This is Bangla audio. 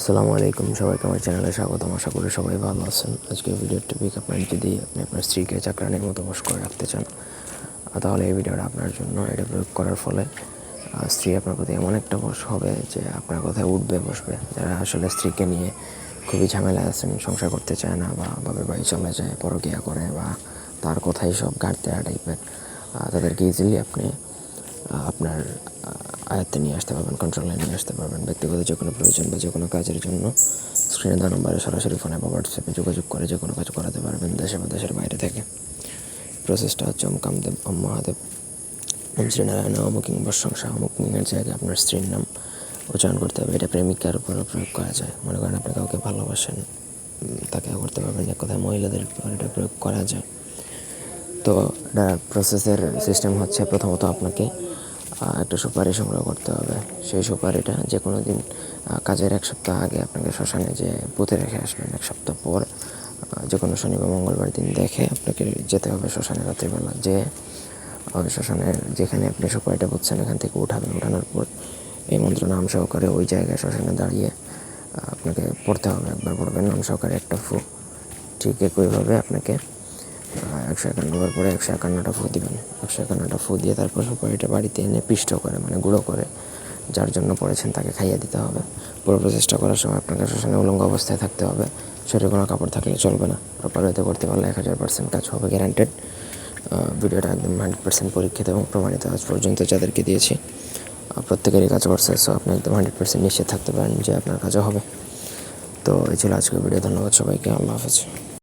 আসসালামু আলাইকুম, সবাইকে আমার চ্যানেলে স্বাগতম। আশা করি সবাই ভালো আছেন। আজকে ভিডিওর টপিক আপনার যদি আপনি আপনার স্ত্রীকে চাকরানির মতো বস করে রাখতে চান তাহলে এই ভিডিওটা আপনার জন্য এটা প্রয়োগ করার ফলে স্ত্রী আপনার প্রতি এমন একটা বস হবে যে আপনার কথায় উঠবে, বসবে। যারা আসলে স্ত্রীকে নিয়ে খুবই ঝামেলা আছেন, সংসার করতে চায় না বা বাবার বাড়ি চলে যায়, পরকিয়া করে বা তার কথাই সব গাড়তে টাইপের তাদেরকে ইজিলি আপনি আপনার আয়ত্তে নিয়ে আসতে পারবেন কন্ট্রোলে নিয়ে আসতে পারবেন। ব্যক্তিগত যে কোনো প্রয়োজন বা যে কোনো কাজের জন্য স্ক্রিনে দেওয়া নম্বরে সরাসরি ফোনে বা হোয়াটসঅ্যাপে যোগাযোগ করে যে কোনো কাজ করাতে পারবেন দেশে বা দেশের বাইরে থেকে। প্রসেসটা হচ্ছে ওম কামদেব, ওম মহাদেব, ওম শ্রীনারায়ণ অমুক কিংবা সংসার অমুক কিংয়ের জায়গায় আপনার স্ত্রীর নাম উচ্চারণ করতে হবে। এটা প্রেমিকার উপরও প্রয়োগ করা যায়। মনে করেন আপনি কাউকে ভালোবাসেন তাকে করতে পারবেন এক কথায় মহিলাদের উপর এটা প্রয়োগ করা যায়। তো এটা প্রসেসের সিস্টেম হচ্ছে প্রথমত আপনাকে একটা সুপারি সংগ্রহ করতে হবে। সেই সুপারিটা যে কোনো দিন কাজের এক সপ্তাহ আগে আপনাকে শ্মশানে যে পুঁতে রেখে আসবেন এক সপ্তাহ পর যে কোনো শনি বা মঙ্গলবার দিন দেখে আপনাকে যেতে হবে শ্মশানে রাত্রিবেলা। যে আহ, শ্মশানের যেখানে আপনি সুপারিটা বুঝছেন এখান থেকে উঠাবেন। উঠানোর পর এই মন্ত্র নাম সহকারে ওই জায়গায় শ্মশানে দাঁড়িয়ে আপনাকে পড়তে হবে। একবার পড়বেন নাম সহকারে একটা ফু। ঠিক একইভাবে আপনাকে একশো একান্ন একান্নবার পরে একশো একান্নটা ফু দিবেন। একশো একান্নটা ফু দিয়ে তারপর সুপারিটা বাড়িতে এনে পিষ্ট করে মানে গুঁড়ো করে, যার জন্য পড়েছেন তাকে খাইয়ে দিতে হবে। পুরো প্রচেষ্টা করার সময় আপনাকে শ্মশানে উলঙ্গ অবস্থায় থাকতে হবে। শরীরে কোনো কাপড় থাকলে চলবে না। প্রপার হতে করতে পারলে এক হাজার পার্সেন্ট কাজ হবে গ্যারান্টেড ভিডিওটা একদম হান্ড্রেড পার্সেন্ট পরীক্ষিত এবং প্রমাণিত আজ পর্যন্ত যাদেরকে দিয়েছি। প্রত্যেকেরই কাজ করছে সো আপনি একদম হান্ড্রেড পার্সেন্ট নিশ্চিত থাকতে পারেন যে আপনার কাজও হবে। তো এই ছিল আজকের ভিডিও, ধন্যবাদ সবাইকে, আল্লাহ হাফেজ।